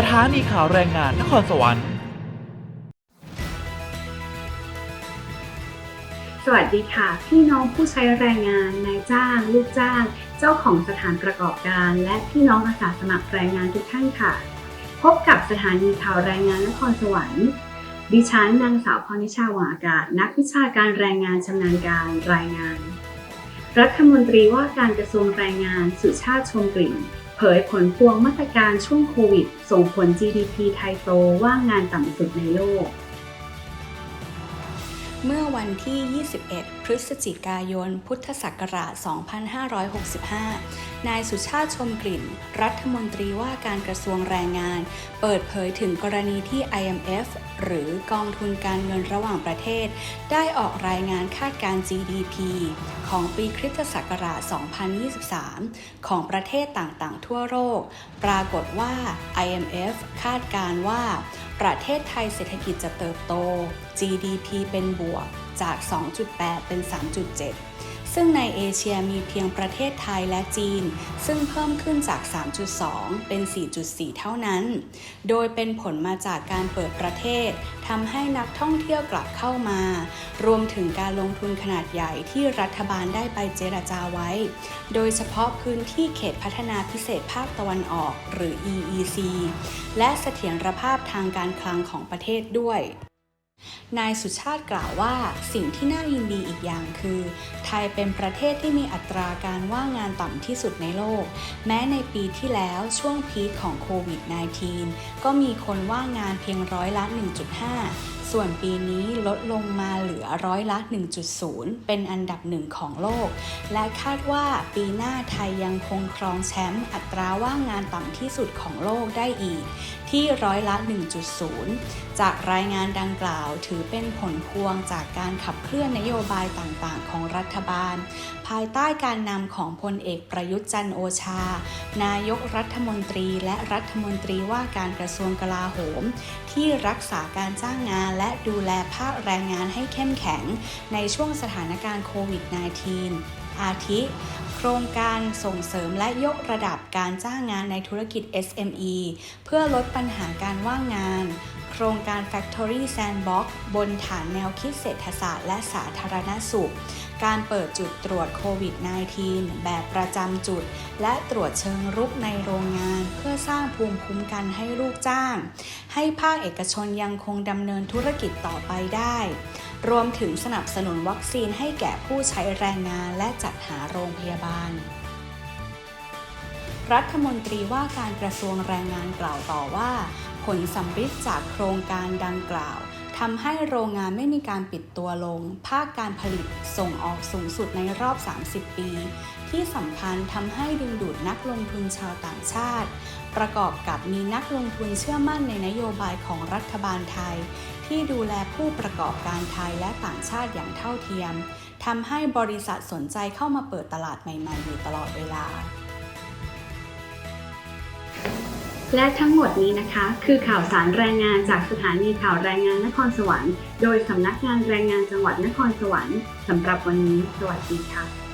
สถานีข่าวแรงงานนครสวรรค์ สวัสดีค่ะ พี่น้องผู้ใช้แรงงานนายจ้าง ลูกจ้าง เจ้าของสถานประกอบการ และพี่น้องอาสาสมัครแรงงานทุกท่านค่ะ พบกับสถานีข่าวแรงงานนครสวรรค์ดิฉันนางสาวพรนิชาหวงอากาศ นักวิชาการแรงงานชำนาญการรายงาน รัฐมนตรีว่าการกระทรวงแรงงานสุชาติชมกลิ่น เผยผลพวงมาตรการช่วงโควิด ส่งผล GDP ไทยโตว่างงานต่ำสุดในโลก เมื่อวันที่ 21 พฤศจิกายน พุทธศักราช 2565 นายสุชาติชมกลิ่น รัฐมนตรีว่าการกระทรวงแรงงาน เปิดเผยถึงกรณีที่ IMF หรือกองทุนการเงินระหว่างประเทศ ได้ออกรายงานคาดการณ์ GDP ของปีคริสตศักราช 2023 ของประเทศต่างๆ ทั่วโลก ปรากฏว่า IMF คาดการณ์ว่า ประเทศไทยเศรษฐกิจจะเติบโต GDP เป็นบวกจาก 2.8 เป็น 3.7 ซึ่งในเอเชียมีเพียงประเทศไทยและจีน ซึ่งเพิ่มขึ้นจาก 3.2 เป็น 4.4 เท่านั้น โดยเป็นผลมาจากการเปิดประเทศทำให้นักท่องเที่ยวกลับเข้ามา รวมถึงการลงทุนขนาดใหญ่ที่รัฐบาลได้ไปเจรจาไว้ โดยเฉพาะพื้นที่เขตพัฒนาพิเศษภาคตะวันออกหรือ EEC และเสถียรภาพทางการคลังของประเทศด้วย นายสุชาติกล่าวว่าสิ่งที่น่ายินดีอีกอย่างคือ ไทยเป็นประเทศที่มีอัตราการว่างงานต่ำที่สุดในโลก แม้ในปีที่แล้วช่วงพีคของโควิด -19 ก็มีคนว่างงานเพียงร้อยละ 1.5 ส่วนปีนี้ลดลงมาเหลือร้อยละ 1.0 เป็นอันดับหนึ่งของโลก และคาดว่าปีหน้าไทยยังคงครองแชมป์อัตราว่างงานต่ำที่สุดของโลกได้อีก ที่ร้อยละ 1.0 จากรายงานดังกล่าวถือเป็นผลพวงจากการขับเคลื่อนนโยบายต่างๆ ของรัฐบาล ภายใต้การนำของพลเอกประยุทธ์จันโอชา นายกรัฐมนตรีและรัฐมนตรีว่าการกระทรวงกลาโหม ที่รักษาการจ้างงานและดูแลภาคแรงงานให้เข้มแข็ง ในช่วงสถานการณ์โควิด -19 อาทิ รงการส่งเสริมและยกระดับการจ้างงานในธุรกิจ SME เพื่อลดปัญหาการว่างงาน โครงการ Factory Sandbox บนฐานแนวคิดเศรษฐศาสตร์และสาธารณสุข การเปิดจุดตรวจโควิด -19 แบบประจำจุด และตรวจเชิงรุกในโรงงาน เพื่อสร้างภูมิคุ้มกันให้ลูกจ้าง ให้ภาคเอกชนยังคงดำเนินธุรกิจต่อไปได้ รวมถึงสนับสนุนวัคซีนให้แก่ผู้ใช้แรงงานและจัดหาโรงพยาบาลรัฐมนตรีว่าการกระทรวงแรงงานกล่าวต่อว่า ผลสำฤทธิ์จากโครงการดังกล่าว ทำให้โรงงานไม่มีการปิดตัวลง ภาคการผลิตส่งออกสูงสุดในรอบ 30 ปี ที่สำคัญทำให้ดึงดูดนักลงทุนชาวต่างชาติ ประกอบกับมีนักลงทุนเชื่อมั่นในนโยบายของรัฐบาลไทย ที่ดูแลผู้ประกอบการไทยและต่างชาติอย่างเท่าเทียมทำให้บริษัทสนใจเข้ามาเปิดตลาดใหม่ ๆ อยู่ตลอดเวลา และทั้งหมดนี้นะคะ คือข่าวสารแรงงานจากสถานีข่าวแรงงานนครสวรรค์ โดยสำนักงานแรงงานจังหวัดนครสวรรค์สำหรับวันนี้ สวัสดีค่ะ